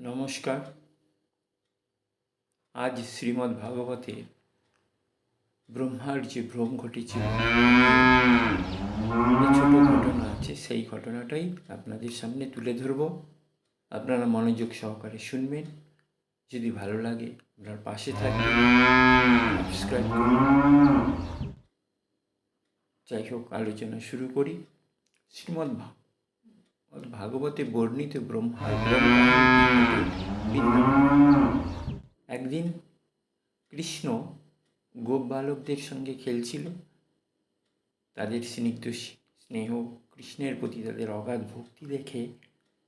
নমস্কার। আজ শ্রীমদ্ ভাগবতে ব্রহ্মার যে ভ্রম ঘটেছিল ছোট ঘটনা আছে, সেই ঘটনাটাই আপনাদের সামনে তুলে ধরব। আপনারা মনোযোগ সহকারে শুনবেন। যদি ভালো লাগে, আপনার পাশে থাকবেন। সাবস্ক্রাইব করুন। যাই হোক, আলোচনা শুরু করি। শ্রীমদ্ ভাগবতে বর্ণিত ব্রহ্মার। কৃষ্ণ গোপ বালকদের সঙ্গে খেলছিল। তাদের স্নিগ্ধ স্নেহ, কৃষ্ণের প্রতি তাদের অগাধ ভক্তি দেখে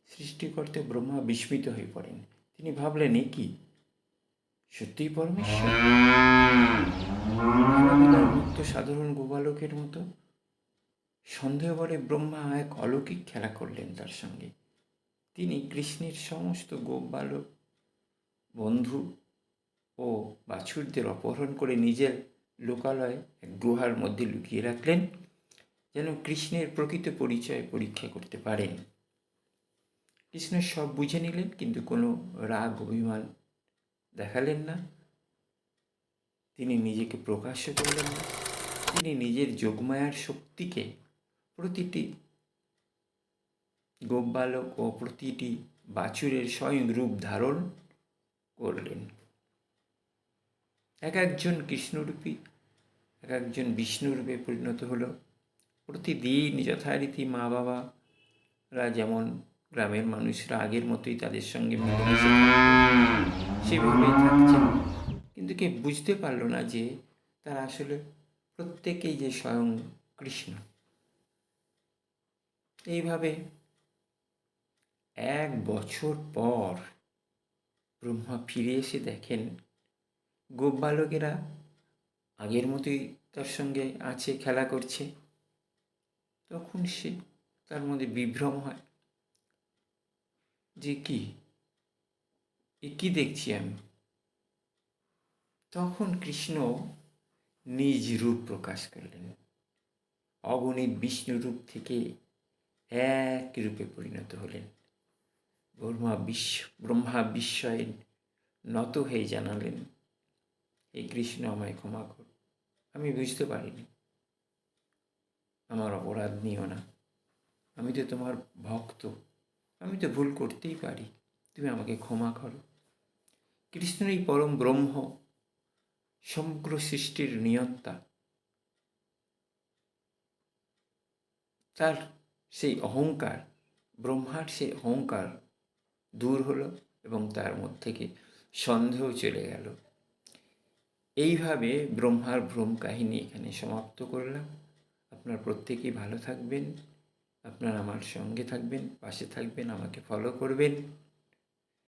সৃষ্টিকর্তা ব্রহ্মা বিস্মিত হয়ে পড়েন। তিনি ভাবলেন, এ কি? সত্যিই পরমেশ্বর? মুক্ত সাধারণ গোবালকের মতো। সন্দেহ করে ব্রহ্মা এক অলৌকিক খেলা করলেন তার সঙ্গে। তিনি কৃষ্ণের সমস্ত গোপ বালক বন্ধু ও বাছুরদের অপহরণ করে নিজের লোকালয়ে এক গুহার মধ্যে লুকিয়ে রাখলেন, যেন কৃষ্ণের প্রকৃত পরিচয় পরীক্ষা করতে পারেন। কৃষ্ণ সব বুঝে নিলেন, কিন্তু কোনো রাগ, অভিমান দেখালেন না। তিনি নিজেকে প্রকাশ্য করলেন না। তিনি নিজের যোগমায়ার শক্তিকে প্রতিটি গোপবালক ও প্রতিটি বাছুরের স্বয়ং রূপ ধারণ করলেন। এক একজন কৃষ্ণরূপী, এক একজন বিষ্ণুরূপে পরিণত হলো। প্রতিদিন যথারীতি মা বাবারা যেমন গ্রামের মানুষরা আগের মতোই তাদের সঙ্গে মিলেমিশে সেভাবেই থাকছেন। কিন্তু কে বুঝতে পারল না যে তারা আসলে প্রত্যেকেই যে স্বয়ং কৃষ্ণ। এইভাবে এক বছর পর ব্রহ্মা ফিরে এসে দেখেন গোপ বালকেরা আগের মতোই তার সঙ্গে আছে, খেলা করছে। তখন সে তার মধ্যে বিভ্রম হয়। যে কি? এ কি দেখছি আমি? তখন কৃষ্ণ নিজ রূপ প্রকাশ করলেন। অগণিত বিষ্ণু রূপ থেকে এক রূপে পরিণত হলেন। ব্রহ্মা বিশ্ব ব্রহ্মা বিস্ময়ে নত হয়ে জানালেন এই কৃষ্ণ আমায় ক্ষমা কর আমি বুঝতে পারিনি। আমার অপরাধ নিও না। আমি তো তোমার ভক্ত। আমি তো ভুল করতেই পারি। তুমি আমাকে ক্ষমা করো। কৃষ্ণই পরম ব্রহ্ম, সমগ্র সৃষ্টির নিয়ন্তা। তার সেই অহংকার, ব্রহ্মার সেই অহংকার দূর হলো এবং তার মধ্যে থেকে সন্দেহ চলে গেল। এইভাবে ব্রহ্মার ভ্রম কাহিনী এখানে সমাপ্ত করলাম। আপনার প্রত্যেকেই ভালো থাকবেন, আপনার আমার সঙ্গে থাকবেন, পাশে থাকবেন, আমাকে ফলো করবেন।